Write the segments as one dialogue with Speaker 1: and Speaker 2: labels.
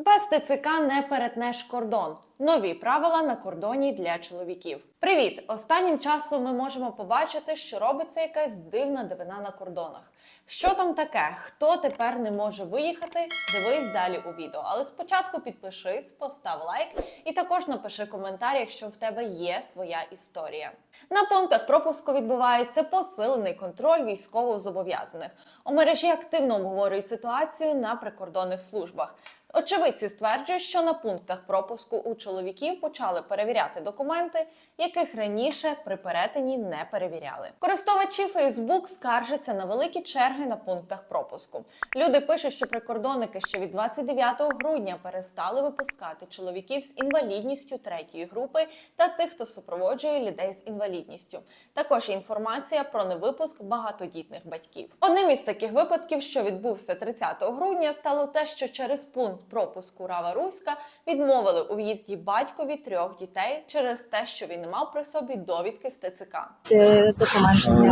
Speaker 1: Без ТЦК не перетнеш кордон. Нові правила на кордоні для чоловіків. Привіт! Останнім часом ми можемо побачити, що робиться якась дивна дивина на кордонах. Що там таке? Хто тепер не може виїхати? Дивись далі у відео. Але спочатку підпишись, постав лайк і також напиши коментар, якщо в тебе є своя історія. На пунктах пропуску відбувається посилений контроль військовозобов'язаних. У мережі активно обговорюють ситуацію на прикордонних службах. Очевидці стверджують, що на пунктах пропуску у чоловіків почали перевіряти документи, яких раніше при перетині не перевіряли. Користувачі Facebook скаржаться на великі черги на пунктах пропуску. Люди пишуть, що прикордонники ще від 29 грудня перестали випускати чоловіків з інвалідністю третьої групи та тих, хто супроводжує людей з інвалідністю. Також інформація про невипуск багатодітних батьків. Одним із таких випадків, що відбувся 30 грудня, стало те, що через пункт пропуску Рава Руська відмовили у в'їзді батькові трьох дітей через те, що він не мав при собі довідки з ТЦК.
Speaker 2: Е.
Speaker 3: Е,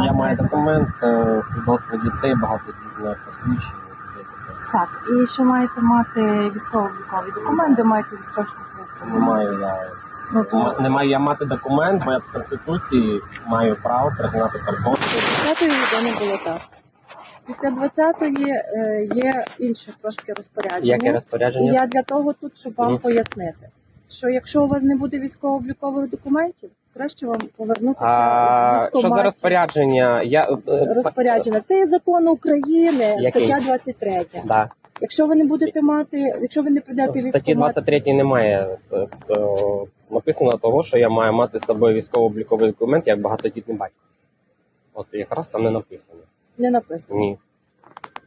Speaker 3: Я маю документ, е, свідоцтво дітей, багатодітне посвідчення. таке таке.
Speaker 2: Так, і ще маєте мати військово-облікові документи, маєте відстрочку
Speaker 3: Не маю я.
Speaker 2: Ну, то
Speaker 3: Не маю я мати документ, бо я в конституції маю право признати кордон.
Speaker 2: 20-ї ніде не було так. Після 20-ї е, є інше трошки розпорядження.
Speaker 3: Яке
Speaker 2: І я для того тут, щоб вам
Speaker 3: Мгм.
Speaker 2: пояснити, що якщо у вас не буде військово-облікових документів, краще вам повернутися
Speaker 3: А,
Speaker 2: в
Speaker 3: що за розпорядження? Я, е, е,
Speaker 2: Розпорядження. Це є закон України,
Speaker 3: Який?
Speaker 2: стаття 23.
Speaker 3: Да.
Speaker 2: Якщо ви не будете мати, якщо ви не прийдете
Speaker 3: В
Speaker 2: в
Speaker 3: статті
Speaker 2: військкомат,
Speaker 3: 23 немає е, е, написано того, що я маю мати з собою військово-обліковий документ як багатодітний батько. От якраз там не написано.
Speaker 2: Не написано.
Speaker 3: Ні.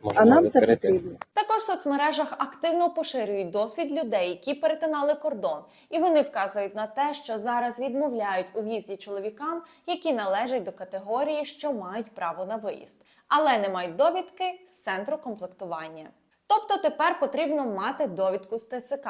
Speaker 3: Можна
Speaker 2: А нам це потрібно.
Speaker 1: Також в соцмережах активно поширюють досвід людей, які перетинали кордон, і вони вказують на те, що зараз відмовляють у в'їзді чоловікам, які належать до категорії, що мають право на виїзд, але не мають довідки з центру комплектування. Тобто тепер потрібно мати довідку з ТСК.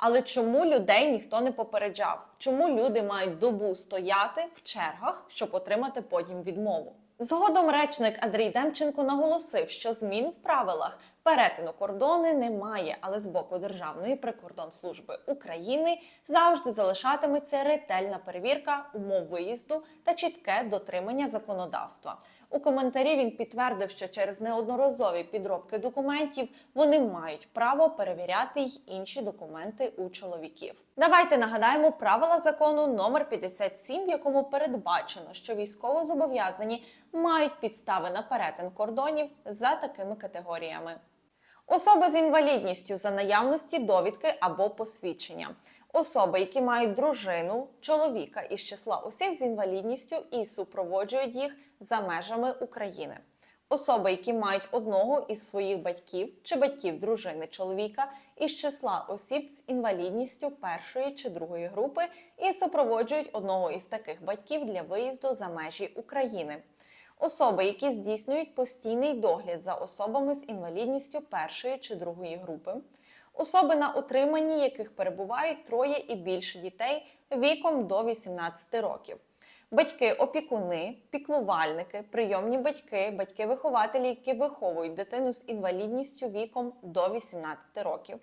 Speaker 1: Але чому людей ніхто не попереджав? Чому люди мають добу стояти в чергах, щоб отримати потім відмову? Згодом речник Андрій Демченко наголосив, що змін в правилах перетину кордони немає, але з боку Державної прикордонслужби України завжди залишатиметься ретельна перевірка умов виїзду та чітке дотримання законодавства. У коментарі він підтвердив, що через неодноразові підробки документів вони мають право перевіряти й інші документи у чоловіків. Давайте нагадаємо правила закону номер 57, в якому передбачено, що військовозобов'язані мають підстави на перетин кордонів за такими категоріями. Особи з інвалідністю за наявності довідки або посвідчення. Особи, які мають дружину, чоловіка із числа осіб з інвалідністю і супроводжують їх за межами України. Особи, які мають одного із своїх батьків чи батьків дружини чоловіка із числа осіб з інвалідністю першої чи другої групи і супроводжують одного із таких батьків для виїзду за межі України. Особи, які здійснюють постійний догляд за особами з інвалідністю першої чи другої групи, особи на утриманні яких перебувають троє і більше дітей віком до 18 років. Батьки, опікуни, піклувальники, прийомні батьки, батьки-вихователі, які виховують дитину з інвалідністю віком до 18 років,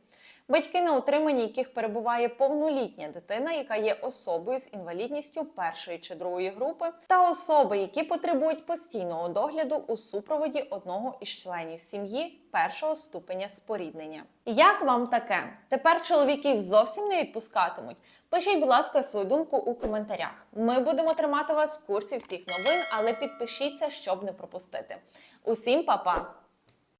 Speaker 1: батьки, на утриманні яких перебуває повнолітня дитина, яка є особою з інвалідністю першої чи другої групи, та особи, які потребують постійного догляду у супроводі одного із членів сім'ї першого ступеня споріднення. Як вам таке? Тепер чоловіків зовсім не відпускатимуть? Пишіть, будь ласка, свою думку у коментарях. Ми будемо тримати вас в курсі всіх новин, але підпишіться, щоб не пропустити. Усім па-па!